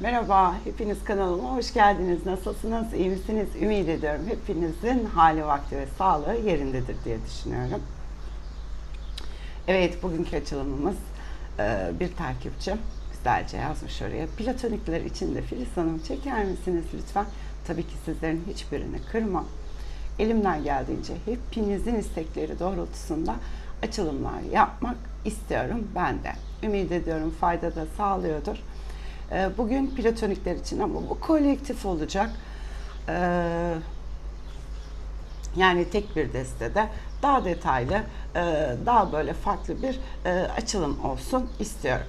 Merhaba, hepiniz kanalıma hoş geldiniz. Nasılsınız, iyi misiniz? Ümit ediyorum hepinizin hali, vakti ve sağlığı yerindedir diye düşünüyorum. Evet, bugünkü açılımımız e, bir takipçim güzelce yazmış oraya. Platonikler için de Filiz Hanım çeker misiniz lütfen? Tabii ki sizlerin hiçbirini kırmam. Elimden geldiğince hepinizin istekleri doğrultusunda açılımlar yapmak istiyorum ben de. Ümit ediyorum fayda da sağlıyordur. Ee, Bugün platonikler için ama bu kolektif olacak. Ee, Yani tek bir destede daha detaylı, e, daha böyle farklı bir e, açılım olsun istiyorum.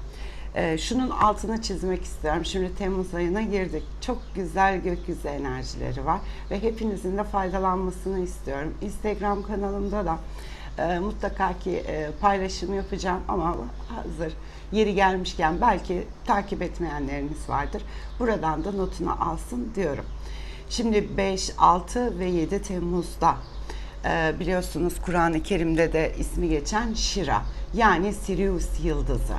E, Şunun altını çizmek istiyorum. Şimdi Temmuz ayına girdik. Çok güzel gökyüzü enerjileri var ve hepinizin de faydalanmasını istiyorum. Instagram kanalımda da e, mutlaka ki e, paylaşım yapacağım ama hazır yeri gelmişken belki takip etmeyenleriniz vardır. Buradan da notunu alsın diyorum. Şimdi 5, 6 ve 7 Temmuz'da e, biliyorsunuz Kur'an-ı Kerim'de de ismi geçen Şira yani Sirius yıldızı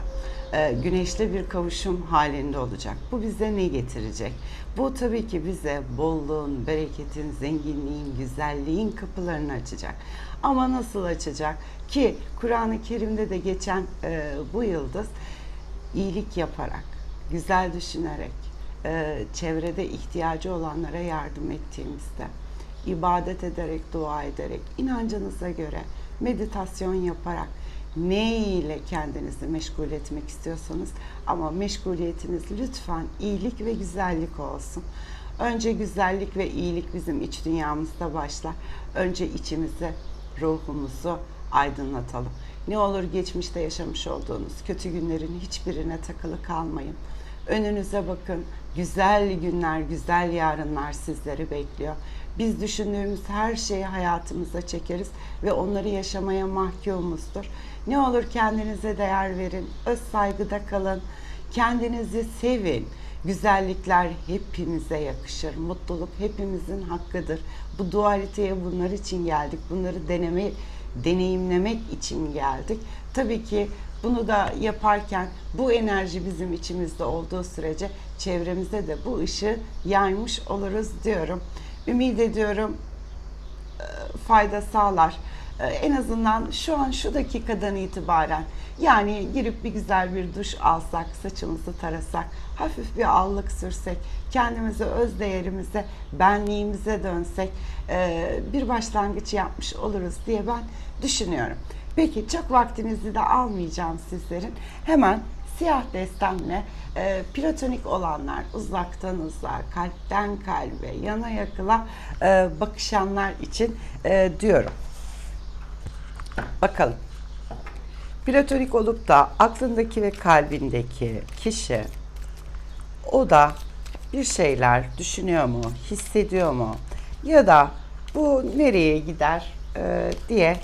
e, güneşli bir kavuşum halinde olacak. Bu bize ne getirecek? Bu tabii ki bize bolluğun, bereketin, zenginliğin, güzelliğin kapılarını açacak. Ama nasıl açacak? Ki Kur'an-ı Kerim'de de geçen e, bu yıldız iyilik yaparak, güzel düşünerek, e, çevrede ihtiyacı olanlara yardım ettiğimizde, ibadet ederek, dua ederek, inancınıza göre meditasyon yaparak ne ile kendinizi meşgul etmek istiyorsanız ama meşguliyetiniz lütfen iyilik ve güzellik olsun. Önce güzellik ve iyilik bizim iç dünyamızda başlar. Önce içimizi, ruhumuzu aydınlatalım. Ne olur geçmişte yaşamış olduğunuz kötü günlerin hiçbirine takılı kalmayın. Önünüze bakın. Güzel günler, güzel yarınlar sizleri bekliyor. Biz düşündüğümüz her şeyi hayatımıza çekeriz ve onları yaşamaya mahkumuzdur. Ne olur kendinize değer verin, öz saygıda kalın, kendinizi sevin. Güzellikler hepimize yakışır. Mutluluk hepimizin hakkıdır. Bu dualiteye bunlar için geldik. Bunları deneme, deneyimlemek için geldik. Tabii ki bunu da yaparken bu enerji bizim içimizde olduğu sürece çevremize de bu ışığı yaymış oluruz diyorum. Ümit ediyorum e, fayda sağlar. E, En azından şu an şu dakikadan itibaren yani girip bir güzel bir duş alsak, saçımızı tarasak, hafif bir allık sürsek, kendimize, öz değerimize, benliğimize dönsek e, bir başlangıç yapmış oluruz diye ben düşünüyorum. Peki çok vaktinizi de almayacağım sizlerin. Hemen siyah destenle e, platonik olanlar uzaktan uzağa, kalpten kalbe, yana yakıla e, bakışanlar için e, diyorum. Bakalım. Platonik olup da aklındaki ve kalbindeki kişi o da bir şeyler düşünüyor mu, hissediyor mu ya da bu nereye gider e, diye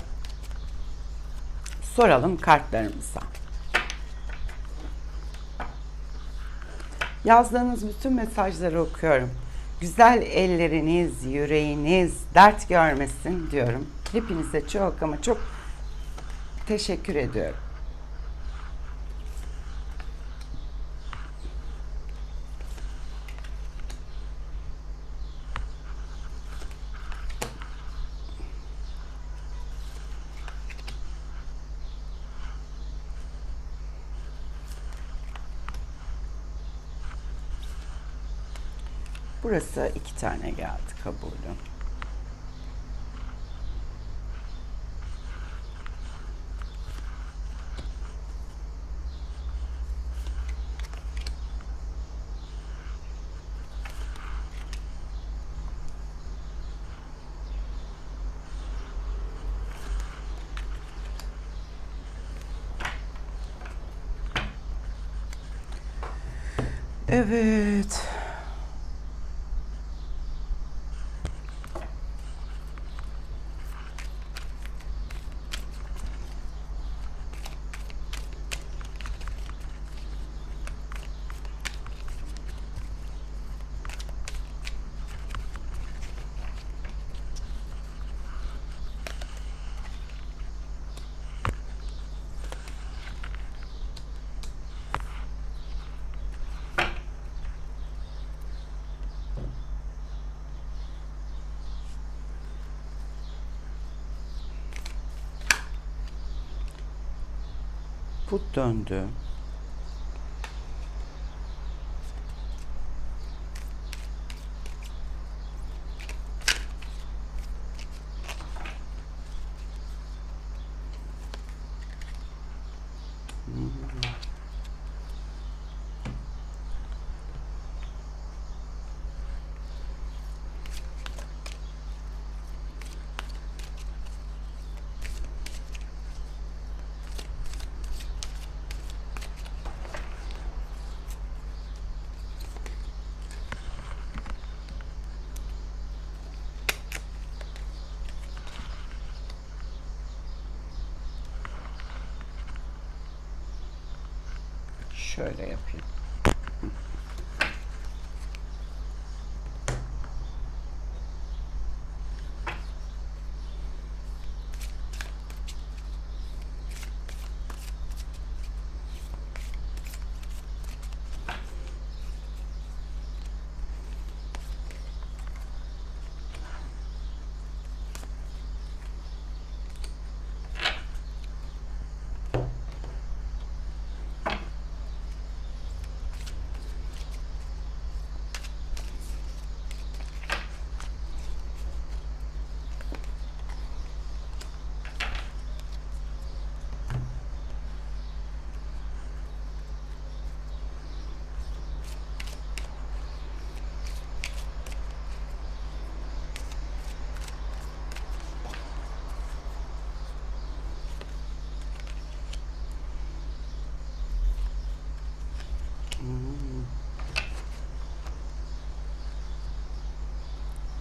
soralım kartlarımıza. Yazdığınız bütün mesajları okuyorum. Güzel elleriniz, yüreğiniz dert görmesin diyorum. Hepinize çok ama çok teşekkür ediyorum. Burası iki tane geldi kabulü. Evet. Put döndü. Şöyle yapayım.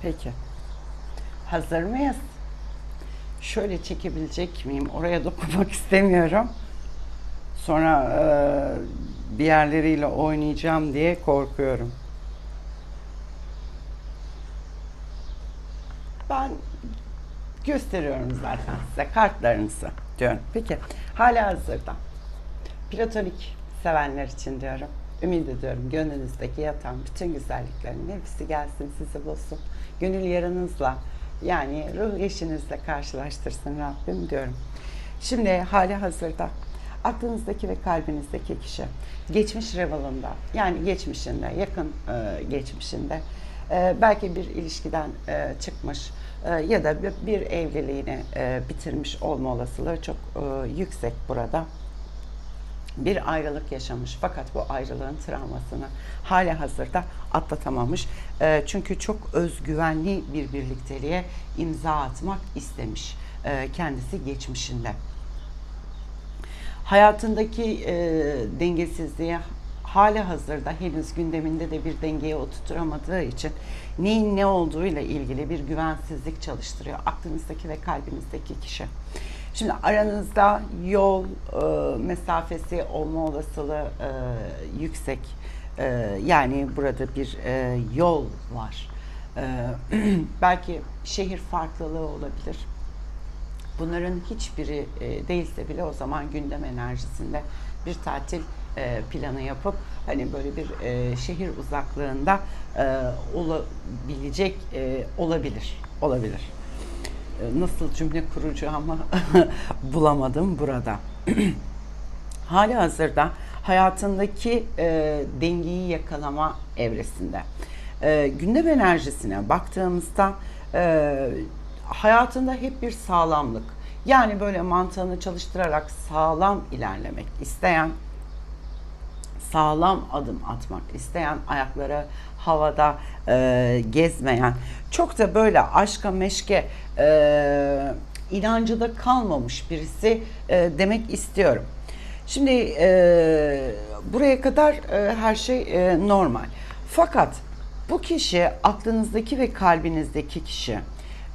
Peki. Hazır mıyız? Şöyle çekebilecek miyim? Oraya dokunmak istemiyorum. Sonra e, bir yerleriyle oynayacağım diye korkuyorum. Ben gösteriyorum zaten size kartlarınızı diyorum. Peki hala hazırda. Platonik sevenler için diyorum. Ümit ediyorum gönlünüzdeki yatan bütün güzelliklerin hepsi gelsin sizi bulsun. Gönül yaranızla yani ruh eşinizle karşılaştırsın Rabbim diyorum. Şimdi hali hazırda aklınızdaki ve kalbinizdeki kişi geçmiş revalında yani geçmişinde yakın e, geçmişinde e, belki bir ilişkiden e, çıkmış e, ya da bir, bir evliliğini e, bitirmiş olma olasılığı çok e, yüksek burada bir ayrılık yaşamış fakat bu ayrılığın travmasını hala hazırda atlatamamış. E, çünkü çok özgüvenli bir birlikteliğe imza atmak istemiş e, kendisi geçmişinde. Hayatındaki e, dengesizliğe hala hazırda henüz gündeminde de bir dengeye oturtamadığı için neyin ne olduğuyla ilgili bir güvensizlik çalıştırıyor aklınızdaki ve kalbinizdeki kişi. Şimdi aranızda yol e, mesafesi olma olasılığı e, yüksek. E, yani burada bir e, yol var. E, belki şehir farklılığı olabilir. Bunların hiçbiri e, değilse bile o zaman gündem enerjisinde bir tatil e, planı yapıp hani böyle bir e, şehir uzaklığında e, olabilecek e, olabilir. Olabilir nasıl cümle kuracağımı bulamadım burada. Hali hazırda hayatındaki e, dengeyi yakalama evresinde. E, gündem enerjisine baktığımızda e, hayatında hep bir sağlamlık. Yani böyle mantığını çalıştırarak sağlam ilerlemek isteyen sağlam adım atmak isteyen, ayakları havada e, gezmeyen, çok da böyle aşka meşke e, inancı kalmamış birisi e, demek istiyorum. Şimdi e, buraya kadar e, her şey e, normal. Fakat bu kişi aklınızdaki ve kalbinizdeki kişi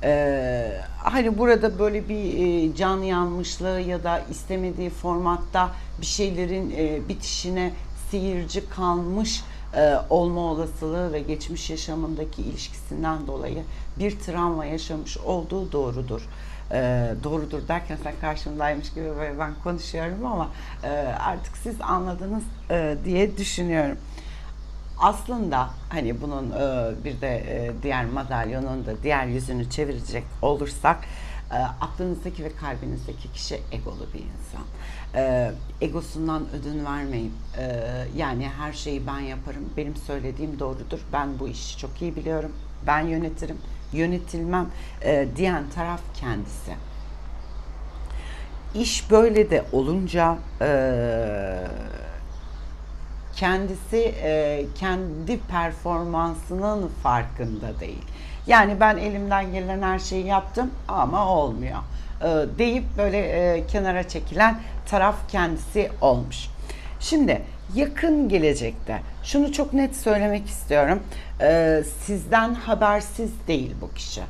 ee, hani burada böyle bir e, can yanmışlığı ya da istemediği formatta bir şeylerin e, bitişine seyirci kalmış e, olma olasılığı ve geçmiş yaşamındaki ilişkisinden dolayı bir travma yaşamış olduğu doğrudur. E, doğrudur derken sen karşımdaymış gibi böyle ben konuşuyorum ama e, artık siz anladınız e, diye düşünüyorum. Aslında hani bunun e, bir de e, diğer madalyonun da diğer yüzünü çevirecek olursak e, aklınızdaki ve kalbinizdeki kişi egolu bir insan. E, egosundan ödün vermeyin. E, yani her şeyi ben yaparım. Benim söylediğim doğrudur. Ben bu işi çok iyi biliyorum. Ben yönetirim. Yönetilmem e, diyen taraf kendisi. İş böyle de olunca e, kendisi e, kendi performansının farkında değil. Yani ben elimden gelen her şeyi yaptım ama olmuyor e, deyip böyle e, kenara çekilen taraf kendisi olmuş. Şimdi yakın gelecekte şunu çok net söylemek istiyorum. E, sizden habersiz değil bu kişi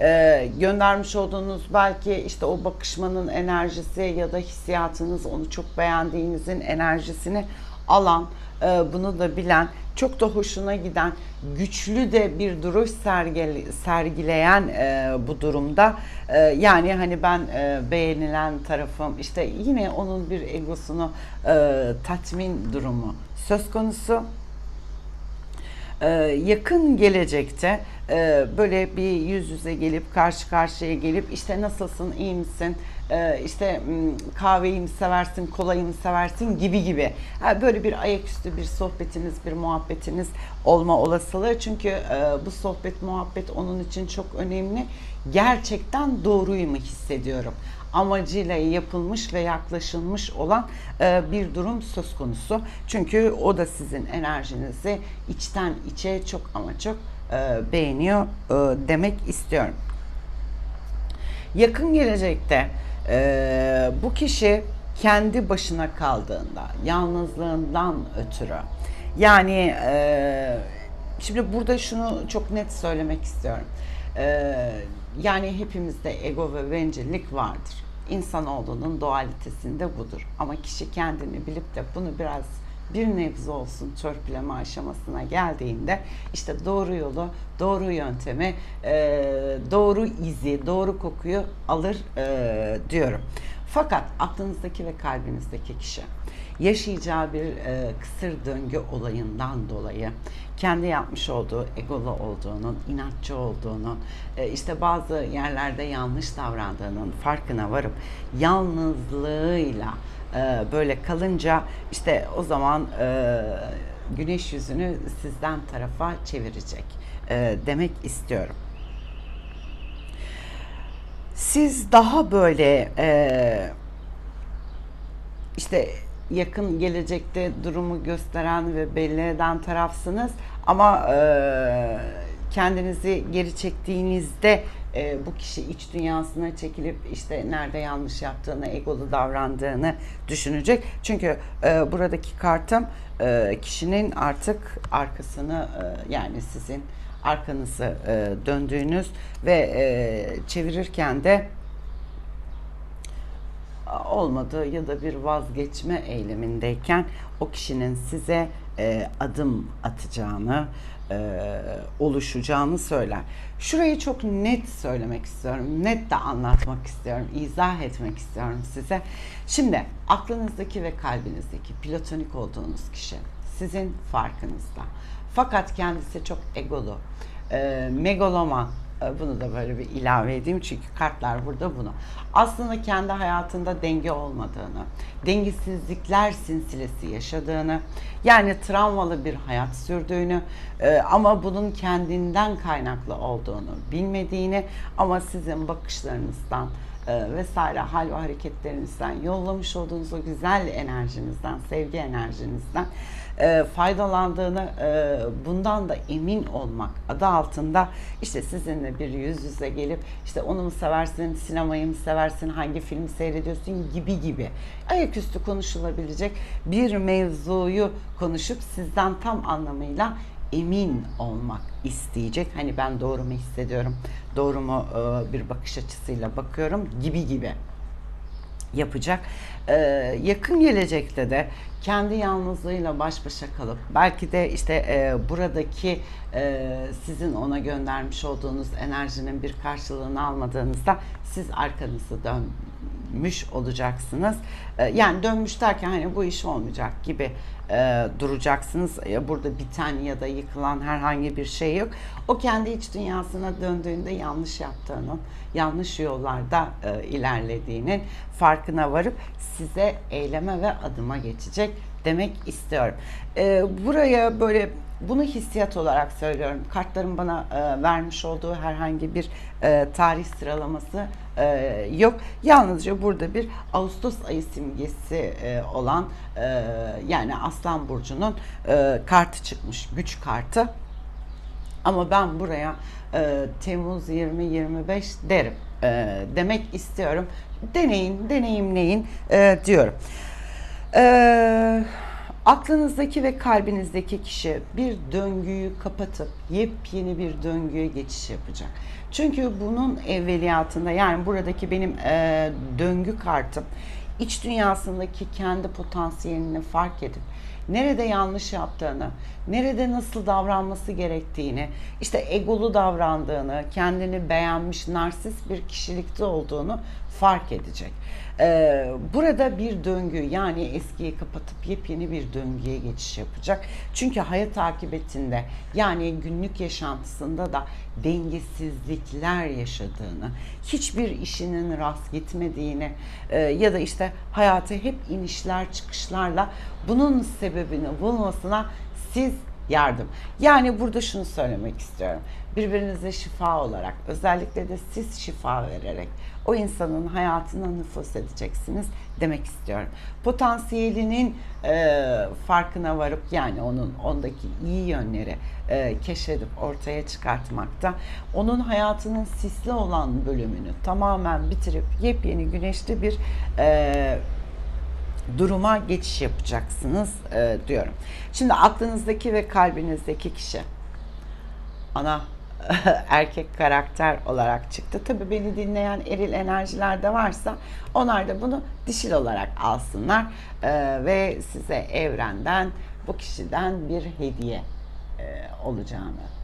e, göndermiş olduğunuz belki işte o bakışmanın enerjisi ya da hissiyatınız onu çok beğendiğinizin enerjisini alan, e, bunu da bilen, çok da hoşuna giden, güçlü de bir duruş sergile, sergileyen e, bu durumda. E, yani hani ben e, beğenilen tarafım, işte yine onun bir egosunu e, tatmin durumu söz konusu. Ee, yakın gelecekte e, böyle bir yüz yüze gelip karşı karşıya gelip işte nasılsın iyi misin Ee, işte kahveyi mi seversin kolayı mı seversin gibi gibi Ha, böyle bir ayaküstü bir sohbetiniz bir muhabbetiniz olma olasılığı çünkü e, bu sohbet muhabbet onun için çok önemli gerçekten doğruyu mu hissediyorum amacıyla yapılmış ve yaklaşılmış olan e, bir durum söz konusu. Çünkü o da sizin enerjinizi içten içe çok ama çok e, beğeniyor e, demek istiyorum. Yakın gelecekte e, bu kişi kendi başına kaldığında, yalnızlığından ötürü yani e, şimdi burada şunu çok net söylemek istiyorum. E, yani hepimizde ego ve bencillik vardır. İnsanoğlunun doğalitesinde budur. Ama kişi kendini bilip de bunu biraz bir nebze olsun törpüleme aşamasına geldiğinde işte doğru yolu, doğru yöntemi, e, doğru izi, doğru kokuyu alır e, diyorum. Fakat aklınızdaki ve kalbinizdeki kişi yaşayacağı bir e, kısır döngü olayından dolayı kendi yapmış olduğu egolu olduğunun, inatçı olduğunun, e, işte bazı yerlerde yanlış davrandığının farkına varıp yalnızlığıyla e, böyle kalınca işte o zaman e, güneş yüzünü sizden tarafa çevirecek e, demek istiyorum. Siz daha böyle işte yakın gelecekte durumu gösteren ve belli eden tarafsınız ama kendinizi geri çektiğinizde e, bu kişi iç dünyasına çekilip işte nerede yanlış yaptığını, egolu davrandığını düşünecek. Çünkü e, buradaki kartım e, kişinin artık arkasını e, yani sizin arkanızı e, döndüğünüz ve e, çevirirken de olmadı ya da bir vazgeçme eylemindeyken o kişinin size e, adım atacağını, e, oluşacağını söyler. Şurayı çok net söylemek istiyorum, net de anlatmak istiyorum, izah etmek istiyorum size. Şimdi aklınızdaki ve kalbinizdeki platonik olduğunuz kişi sizin farkınızda. Fakat kendisi çok egolu, e, megaloman, bunu da böyle bir ilave edeyim çünkü kartlar burada bunu. Aslında kendi hayatında denge olmadığını, dengesizlikler sinsilesi yaşadığını, yani travmalı bir hayat sürdüğünü e, ama bunun kendinden kaynaklı olduğunu bilmediğini ama sizin bakışlarınızdan e, vesaire hal ve hareketlerinizden yollamış olduğunuz o güzel enerjinizden, sevgi enerjinizden e, faydalandığını e, bundan da emin olmak adı altında işte sizinle bir yüz yüze gelip işte onu mu seversin, sinemayı mı seversin, hangi filmi seyrediyorsun gibi gibi ayaküstü konuşulabilecek bir mevzuyu konuşup sizden tam anlamıyla emin olmak isteyecek. Hani ben doğru mu hissediyorum, doğru mu e, bir bakış açısıyla bakıyorum gibi gibi yapacak. Ee, yakın gelecekte de kendi yalnızlığıyla baş başa kalıp belki de işte e, buradaki e, sizin ona göndermiş olduğunuz enerjinin bir karşılığını almadığınızda siz arkanızı dön dönmüş olacaksınız. E, yani dönmüş derken hani bu iş olmayacak gibi e, duracaksınız. Burada biten ya da yıkılan herhangi bir şey yok. O kendi iç dünyasına döndüğünde yanlış yaptığının, yanlış yollarda e, ilerlediğinin farkına varıp size eyleme ve adıma geçecek demek istiyorum. E, buraya böyle bunu hissiyat olarak söylüyorum. Kartların bana e, vermiş olduğu herhangi bir e, tarih sıralaması e, yok. Yalnızca burada bir Ağustos ayı simgesi e, olan e, yani Aslan Burcu'nun e, kartı çıkmış. Güç kartı. Ama ben buraya e, Temmuz 2025 derim. E, demek istiyorum. Deneyin, deneyimleyin e, diyorum. Eee aklınızdaki ve kalbinizdeki kişi bir döngüyü kapatıp yepyeni bir döngüye geçiş yapacak. Çünkü bunun evveliyatında yani buradaki benim e, döngü kartım iç dünyasındaki kendi potansiyelini fark edip nerede yanlış yaptığını, nerede nasıl davranması gerektiğini, işte egolu davrandığını, kendini beğenmiş narsist bir kişilikte olduğunu fark edecek. Ee, burada bir döngü yani eskiyi kapatıp yepyeni bir döngüye geçiş yapacak. Çünkü hayat akıbetinde yani günlük yaşantısında da dengesizlikler yaşadığını, hiçbir işinin rast gitmediğini e, ya da işte hayatı hep inişler çıkışlarla bunun sebebini bulmasına siz yardım. Yani burada şunu söylemek istiyorum. Birbirinize şifa olarak, özellikle de siz şifa vererek o insanın hayatına nüfus edeceksiniz demek istiyorum. Potansiyelinin e, farkına varıp yani onun ondaki iyi yönleri e, keşfedip ortaya çıkartmakta, onun hayatının sisli olan bölümünü tamamen bitirip yepyeni güneşli bir e, duruma geçiş yapacaksınız e, diyorum. Şimdi aklınızdaki ve kalbinizdeki kişi ana erkek karakter olarak çıktı. Tabii beni dinleyen eril enerjiler de varsa onlar da bunu dişil olarak alsınlar e, ve size evrenden bu kişiden bir hediye e, olacağını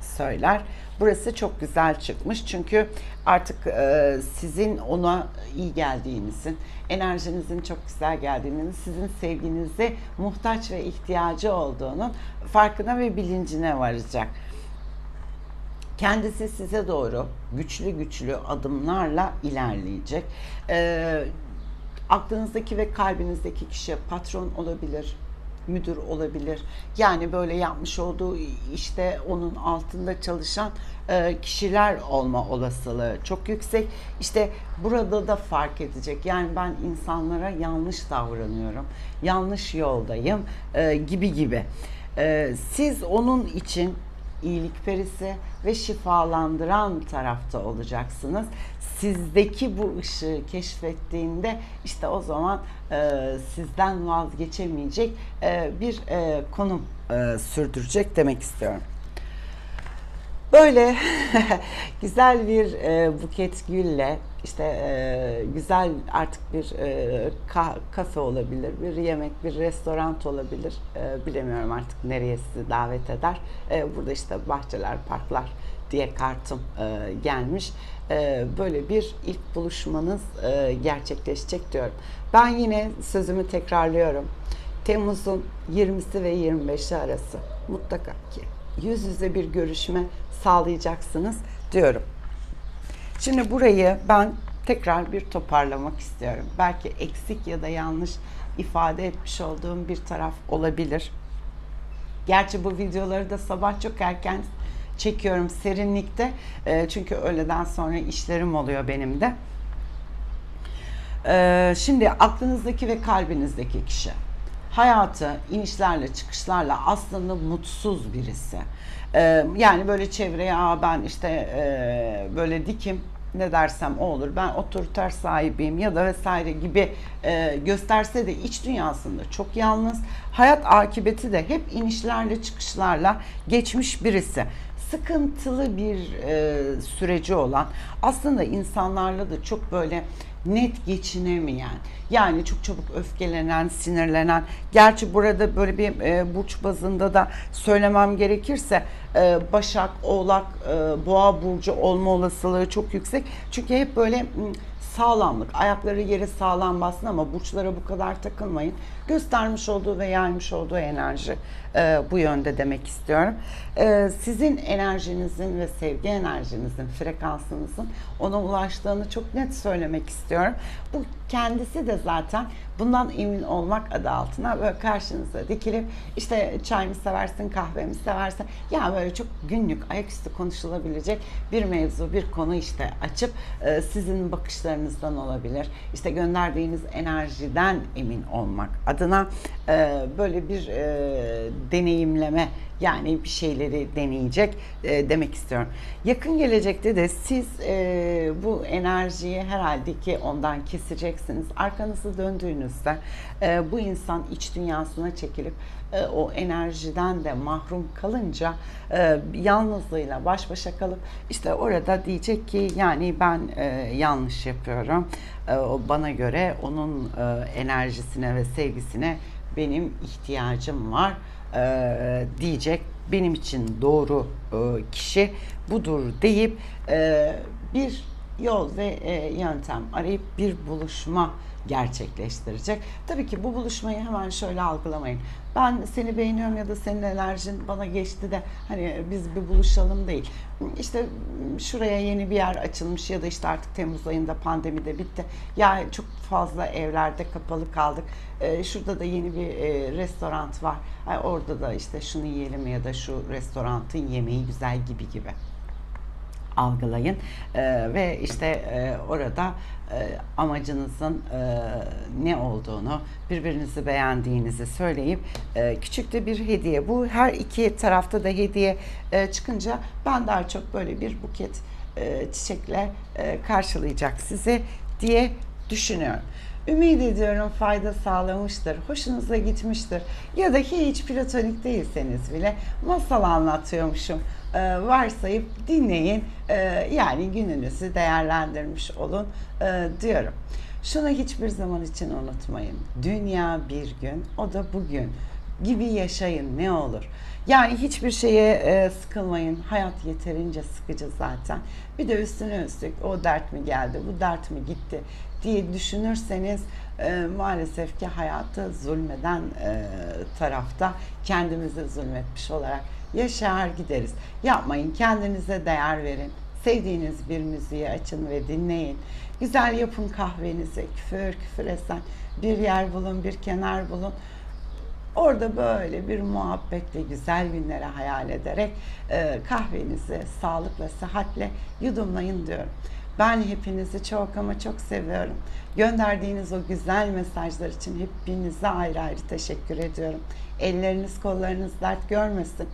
söyler. Burası çok güzel çıkmış çünkü artık e, sizin ona iyi geldiğinizin, enerjinizin çok güzel geldiğini, sizin sevginize muhtaç ve ihtiyacı olduğunun farkına ve bilincine varacak. Kendisi size doğru güçlü güçlü adımlarla ilerleyecek. E, aklınızdaki ve kalbinizdeki kişi patron olabilir, müdür olabilir. Yani böyle yapmış olduğu işte onun altında çalışan e, kişiler olma olasılığı çok yüksek. İşte burada da fark edecek. Yani ben insanlara yanlış davranıyorum, yanlış yoldayım e, gibi gibi. E, siz onun için iyilik perisi ve şifalandıran tarafta olacaksınız. Sizdeki bu ışığı keşfettiğinde işte o zaman e, sizden vazgeçemeyecek e, bir e, konum e, sürdürecek demek istiyorum. Böyle güzel bir e, buket gülle işte e, güzel artık bir e, ka- kafe olabilir, bir yemek, bir restoran olabilir. E, bilemiyorum artık nereye sizi davet eder. E, burada işte bahçeler, parklar diye kartım e, gelmiş. E, böyle bir ilk buluşmanız e, gerçekleşecek diyorum. Ben yine sözümü tekrarlıyorum. Temmuz'un 20'si ve 25'i arası mutlaka ki yüz yüze bir görüşme sağlayacaksınız diyorum. Şimdi burayı ben tekrar bir toparlamak istiyorum. Belki eksik ya da yanlış ifade etmiş olduğum bir taraf olabilir. Gerçi bu videoları da sabah çok erken çekiyorum serinlikte. E, çünkü öğleden sonra işlerim oluyor benim de. E, şimdi aklınızdaki ve kalbinizdeki kişi hayatı inişlerle çıkışlarla aslında mutsuz birisi. Ee, yani böyle çevreye Aa ben işte e, böyle dikim ne dersem o olur ben otoriter sahibiyim ya da vesaire gibi e, gösterse de iç dünyasında çok yalnız hayat akıbeti de hep inişlerle çıkışlarla geçmiş birisi sıkıntılı bir e, süreci olan aslında insanlarla da çok böyle net geçinemeyen yani çok çabuk öfkelenen, sinirlenen gerçi burada böyle bir e, burç bazında da söylemem gerekirse e, Başak, Oğlak, e, Boğa burcu olma olasılığı çok yüksek. Çünkü hep böyle sağlamlık. Ayakları yere sağlam bassın ama burçlara bu kadar takılmayın. Göstermiş olduğu ve yaymış olduğu enerji e, bu yönde demek istiyorum. E, sizin enerjinizin ve sevgi enerjinizin, frekansınızın ona ulaştığını çok net söylemek istiyorum. Bu kendisi de zaten bundan emin olmak adı altına böyle karşınıza dikilip işte çay mı seversin, kahve mi seversin? Ya böyle çok günlük, ayaküstü konuşulabilecek bir mevzu, bir konu işte açıp e, sizin bakışlarınızdan olabilir. İşte gönderdiğiniz enerjiden emin olmak adına böyle bir deneyimleme yani bir şeyleri deneyecek e, demek istiyorum. Yakın gelecekte de siz e, bu enerjiyi herhalde ki ondan keseceksiniz. Arkanızı döndüğünüzde e, bu insan iç dünyasına çekilip e, o enerjiden de mahrum kalınca e, yalnızlığıyla baş başa kalıp işte orada diyecek ki yani ben e, yanlış yapıyorum. E, bana göre onun e, enerjisine ve sevgisine benim ihtiyacım var e, diyecek. Benim için doğru e, kişi budur deyip e, bir yol ve e, yöntem arayıp bir buluşma gerçekleştirecek. Tabii ki bu buluşmayı hemen şöyle algılamayın. Ben seni beğeniyorum ya da senin enerjin bana geçti de hani biz bir buluşalım değil. İşte şuraya yeni bir yer açılmış ya da işte artık Temmuz ayında pandemi de bitti. Ya çok fazla evlerde kapalı kaldık. Ee, şurada da yeni bir e, restoran var. Ay, orada da işte şunu yiyelim ya da şu restoranın yemeği güzel gibi gibi algılayın Ee, ve işte e, orada e, amacınızın e, ne olduğunu birbirinizi beğendiğinizi söyleyip e, küçük de bir hediye bu her iki tarafta da hediye e, çıkınca ben daha çok böyle bir buket e, çiçekle e, karşılayacak sizi diye düşünüyorum. Ümit ediyorum fayda sağlamıştır, hoşunuza gitmiştir ya da hiç platonik değilseniz bile masal anlatıyormuşum e, varsayıp dinleyin e, yani gününüzü değerlendirmiş olun e, diyorum. Şunu hiçbir zaman için unutmayın. Dünya bir gün, o da bugün gibi yaşayın ne olur. Yani hiçbir şeye e, sıkılmayın. Hayat yeterince sıkıcı zaten. Bir de üstüne üstlük o dert mi geldi, bu dert mi gitti diye düşünürseniz e, maalesef ki hayatı zulmeden e, tarafta kendimize zulmetmiş olarak yaşar gideriz. Yapmayın, kendinize değer verin. Sevdiğiniz bir müziği açın ve dinleyin. Güzel yapın kahvenizi, küfür küfür esen bir yer bulun, bir kenar bulun. Orada böyle bir muhabbetle güzel günlere hayal ederek e, kahvenizi sağlıkla, sıhhatle yudumlayın diyorum. Ben hepinizi çok ama çok seviyorum. Gönderdiğiniz o güzel mesajlar için hepinize ayrı ayrı teşekkür ediyorum. Elleriniz kollarınız dert görmesin.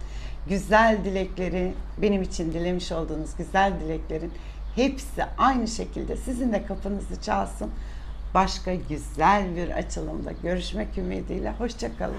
Güzel dilekleri benim için dilemiş olduğunuz güzel dileklerin hepsi aynı şekilde sizin de kapınızı çalsın. Başka güzel bir açılımda görüşmek ümidiyle. Hoşçakalın.